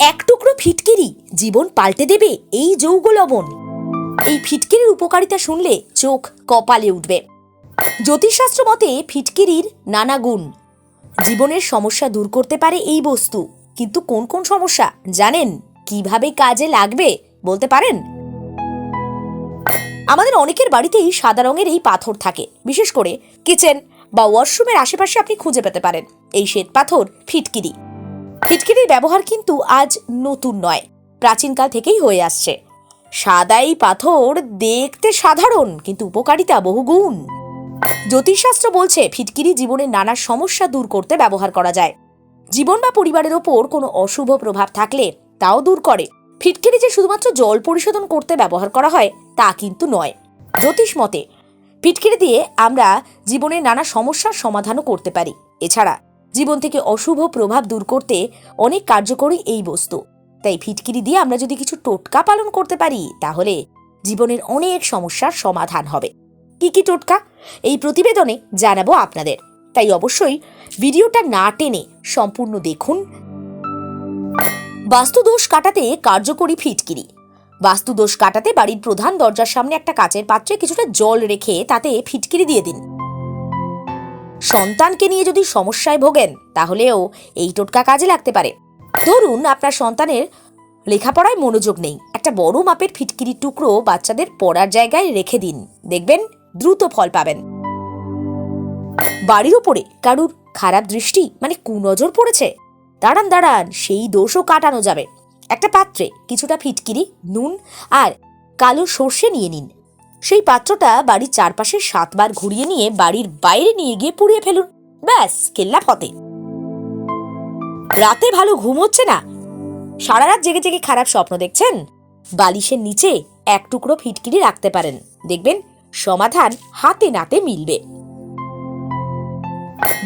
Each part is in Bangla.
এক টুকরো ফিটকিরি জীবন পাল্টে দেবে এই যৌগ লবণ। এই ফিটকিরির উপকারিতা শুনলে চোখ কপালে উঠবে। জ্যোতিষশাস্ত্র মতে ফিটকিরির নানা গুণ। জীবনের সমস্যা দূর করতে পারে এই বস্তু। কিন্তু কোন কোন সমস্যা, জানেন? কীভাবে কাজে লাগবে, বলতে পারেন? আমাদের অনেকের বাড়িতেই সাদা রঙের এই পাথর থাকে। বিশেষ করে কিচেন বা ওয়াশরুমের আশেপাশে আপনি খুঁজে পেতে পারেন। এই শ্বেত পাথর ফিটকিরি। ফিটকিরির ব্যবহার কিন্তু আজ নতুন নয় প্রাচীনকাল থেকেই হয়ে আসছে। সাদাই পাথর দেখতে সাধারণ, কিন্তু উপকারিতা বহুগুণ। জ্যোতিষশাস্ত্র বলছে ফিটকিরি জীবনের নানা সমস্যা দূর করতে ব্যবহার করা যায়। জীবন বা পরিবারের ওপর কোনো অশুভ প্রভাব থাকলে তাও দূর করে। ফিটকিরি যে শুধুমাত্র জল পরিশোধন করতে ব্যবহার করা হয়, তা কিন্তু নয়। জ্যোতিষ মতে, ফিটকিরি দিয়ে আমরা জীবনের নানা সমস্যার সমাধানও করতে পারি। এছাড়া জীবন থেকে অশুভ প্রভাব দূর করতে অনেক কার্যকরী এই বস্তু। তাই ফিটকিরি দিয়ে আমরা যদি কিছু টোটকা পালন করতে পারি, তাহলে জীবনের অনেক সমস্যার সমাধান হবে। কি কি টোটকা? এই প্রতিবেদনে জানাব আপনাদের। তাই অবশ্যই ভিডিওটা না টেনে সম্পূর্ণ দেখুন। বাস্তুদোষ কাটাতে কার্যকরী ফিটকিরি। বাস্তুদোষ কাটাতে বাড়ির প্রধান দরজার সামনে একটা কাচের পাত্রে কিছুটা জল রেখে তাতে ফিটকিরি দিয়ে দিন। সন্তানকে নিয়ে যদি সমস্যায় ভোগেন, তাহলেও এই টোটকা কাজে লাগতে পারে। ধরুন, আপনার সন্তানের লেখাপড়ায় মনোযোগ নেই। একটা বড় মাপের ফিটকিরির টুকরো বাচ্চাদের পড়ার জায়গায় রেখে দিন। দেখবেন দ্রুত ফল পাবেন। বাড়ির উপরে কারুর খারাপ দৃষ্টি মানে কুনজর পড়েছে? দাঁড়ান দাঁড়ান, সেই দোষও কাটানো যাবে। একটা পাত্রে কিছুটা ফিটকিরি, নুন আর কালো সর্ষে নিয়ে নিন। সেই পাত্রটা বাড়ির চারপাশে সাতবার ঘুরিয়ে নিয়ে বাড়ির বাইরে নিয়ে গিয়ে পুড়িয়ে ফেলুন। ব্যাস, কেল্লা ফতে রাতে ভালো ঘুম হচ্ছে না। সারা রাত জেগে জেগে খারাপ স্বপ্ন দেখছেন? বালিশের নিচে এক টুকরো ফিটকিরি রাখতে পারেন। দেখবেন সমাধান হাতে নাতে মিলবে।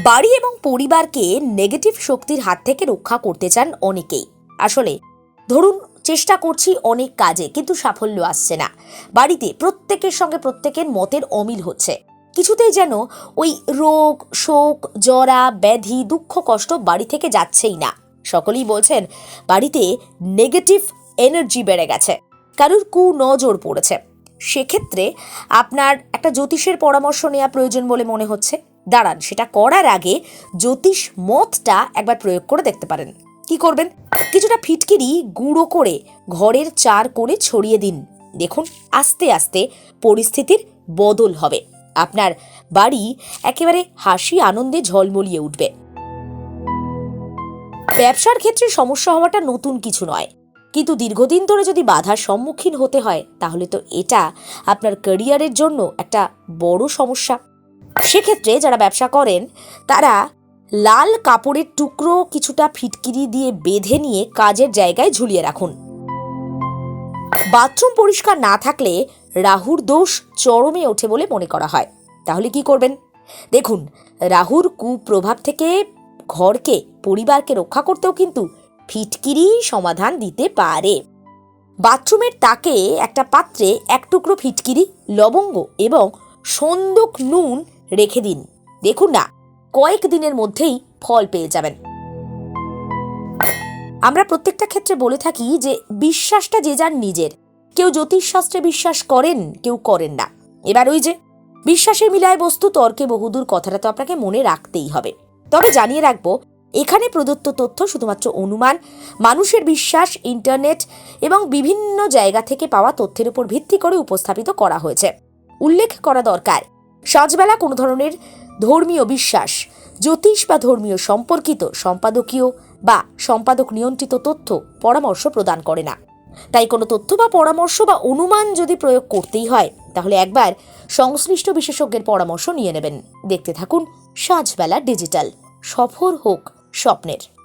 বাড়ি এবং পরিবারকে নেগেটিভ শক্তির হাত থেকে রক্ষা করতে চান অনেকেই। আসলে ধরুন চেষ্টা করছি অনেক কাজে, কিন্তু সাফল্য আসছে না। বাড়িতে প্রত্যেকের সঙ্গে প্রত্যেকের মতের অমিল হচ্ছে। কিছুতেই যেন ওই রোগ, শোক, জরা, ব্যাধি, দুঃখ, কষ্ট বাড়ি থেকে যাচ্ছেই না। সকলেই বলছেন, বাড়িতে নেগেটিভ এনার্জি বেড়ে গেছে। কারুর কু নজর পড়েছে। সেক্ষেত্রে আপনার একটা জ্যোতিষের পরামর্শ নেওয়া প্রয়োজন বলে মনে হচ্ছে। দাঁড়ান, সেটা করার আগে জ্যোতিষ মতটা একবার প্রয়োগ করে দেখতে পারেন। কি করবেন? কিছুটা ফিটকিরি গুঁড়ো করে ঘরের চার কোণে ছড়িয়ে দিন। দেখুন, আস্তে আস্তে পরিস্থিতির বদল হবে। আপনার বাড়ি একেবারে হাসি আনন্দে ঝলমলিয়ে উঠবে। ব্যবসার ক্ষেত্রে সমস্যা হওয়াটা নতুন কিছু নয়। কিন্তু দীর্ঘদিন ধরে যদি বাধার সম্মুখীন হতে হয়, তাহলে তো এটা আপনার ক্যারিয়ারের জন্য একটা বড় সমস্যা। সেক্ষেত্রে যারা ব্যবসা করেন, তারা লাল কাপড়ের টুকরো কিছুটা ফিটকিরি দিয়ে বেঁধে নিয়ে কাজের জায়গায় ঝুলিয়ে রাখুন। বাথরুম পরিষ্কার না থাকলে রাহুর দোষ চরমে ওঠে বলে মনে করা হয়। তাহলে কি করবেন? দেখুন, রাহুর কুপ্রভাব থেকে ঘরকে, পরিবারকে রক্ষা করতেও কিন্তু ফিটকিরি সমাধান দিতে পারে। বাথরুমের তাকে একটা পাত্রে এক টুকরো ফিটকিরি, লবঙ্গ এবং সন্দক নুন রেখে দিন। দেখুন না কয়েক দিনের মধ্যেই ফল পেয়ে যাবেন। আমরা প্রত্যেকটা ক্ষেত্রে বলে থাকি যে বিশ্বাসটা যে যার নিজের। কেউ জ্যোতিষশাস্ত্রে বিশ্বাস করেন, কেউ করেন না। এবার ওই যে বিশ্বাসের মিলায় বস্তু, তর্কে বহুদূর কথাটা তো আপনাকে মনে রাখতেই হবে। তবে জানিয়ে রাখব, এখানে প্রদত্ত তথ্য শুধুমাত্র অনুমান, মানুষের বিশ্বাস, ইন্টারনেট এবং বিভিন্ন জায়গা থেকে পাওয়া তথ্যের উপর ভিত্তি করে উপস্থাপিত করা হয়েছে। উল্লেখ করা দরকার, সাজবেলা কোনো ধরনের ধর্মীয় বিশ্বাস, জ্যোতিষ বা ধর্মীয় সম্পর্কিত সম্পাদকীয় বা সম্পাদক নিয়ন্ত্রিত তথ্য পরামর্শ প্রদান করে না। তাই কোনো তথ্য বা পরামর্শ বা অনুমান যদি প্রয়োগ করতেই হয়, তাহলে একবার সংশ্লিষ্ট বিশেষজ্ঞের পরামর্শ নিয়ে নেবেন। দেখতে থাকুন সাজবেলা ডিজিটাল। সফর হোক স্বপ্নের।